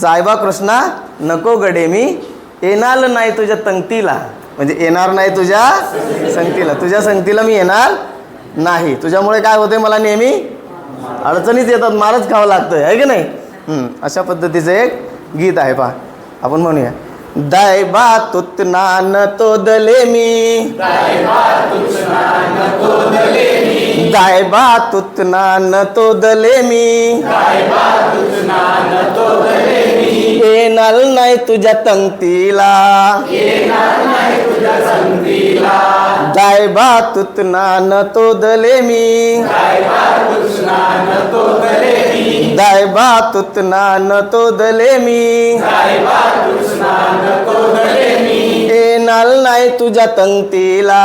जायबा कृष्णा नको गडे मी येणार नाही तुझ्या तंगतीला म्हणजे येणार नाही तुझ्या संगतीला. तुझ्या संगतीला मी येणार नाही. तुझ्यामुळे काय होते मला नेहमी अडचणीच येतात. मारच खावं लागतं आहे की नाही? अशा पद्धतीचं एक गीत आहे पहा. आपण म्हणूया. दाय बा तुत नान तो दले मी. दाय बा तुत नान तो दले मी. येणार नाही तुझ्या तंगतीला. दाय बा तुत नान तो दले मी. दायबा तुत नान तो दले मी येणार नाही तुझ्या तंगतीला.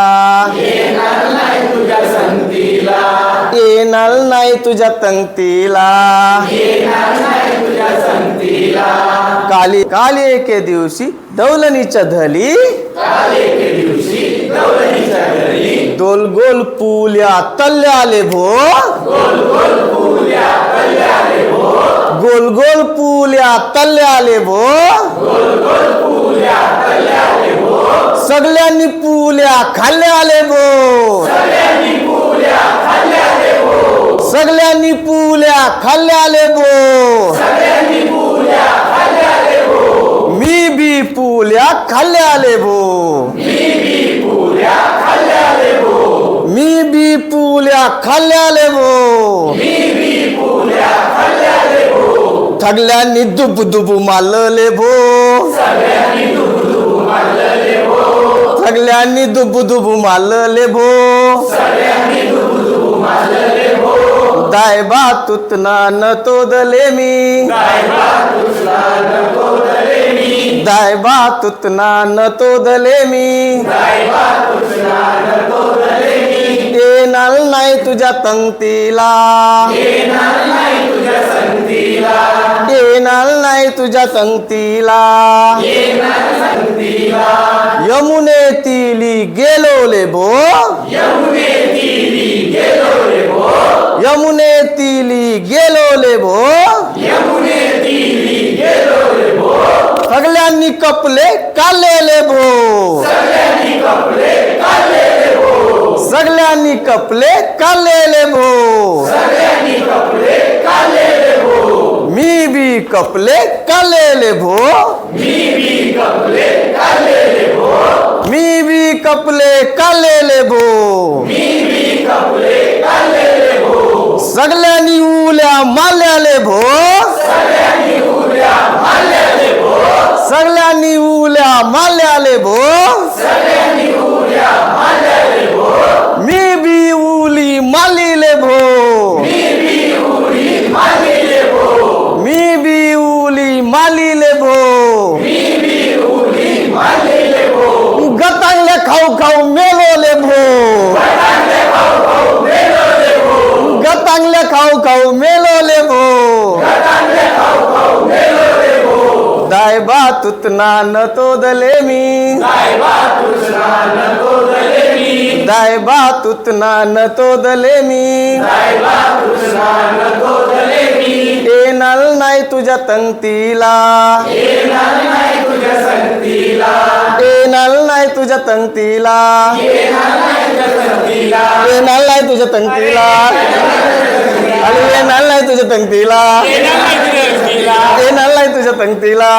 नाही तुझ्या तंगतीला. काली काली एके दिवशी दौलनीच्या धली. गोल गोल पुल्या तल्ल्या आले भो. गोल गोल पुल्या तल्ल्या आले भो. सगळ्यांनी पुल्या खाल्ल्या आले भो. सगळ्यांनी पुल्या खाल्ल्या आले भो मी बी पुल्या खाल्ल्या आले भो मी बी पुल्या खाल्ल्या आले भो थगल्यांनी दुब दुब मारले भो थगल्यांनी दुब दुब मारले भो दाय बा तुतना न तो दले मी. दाय बा तुतना न तो दले मी येणार नाही तुझ्या तंगतीला. येणार नाही तुझ्या तंगतीला. यमुने तिली गेलोले भो. यमुने तिली गेलोले भो सगळ्यांनी कपले कालेले भो सगळ्यांनी कपले कालेले भो मी बी कपले कालेले भो मी बी कपले कालेले भो सगळ्यांनी उल्या माल्याले भो सगळ्यांनी उल्या माल्याले भो मी बी उली मालिले भो मी बी उली मालिले भो गतांगले खाऊ खाऊ मेलोले भो गतांगले खाऊ खाऊ मेलोले भो हो. दाय बा तुतना न तो मी. दायबा तुतना न तो मी. येणार नाही तुझ्या तंगतीला येणार नाही तुझ्या तंगतीला येणार नाही तुझ्या तंगतीला तंगतीला येणार नाही तुझ्या तंगतीला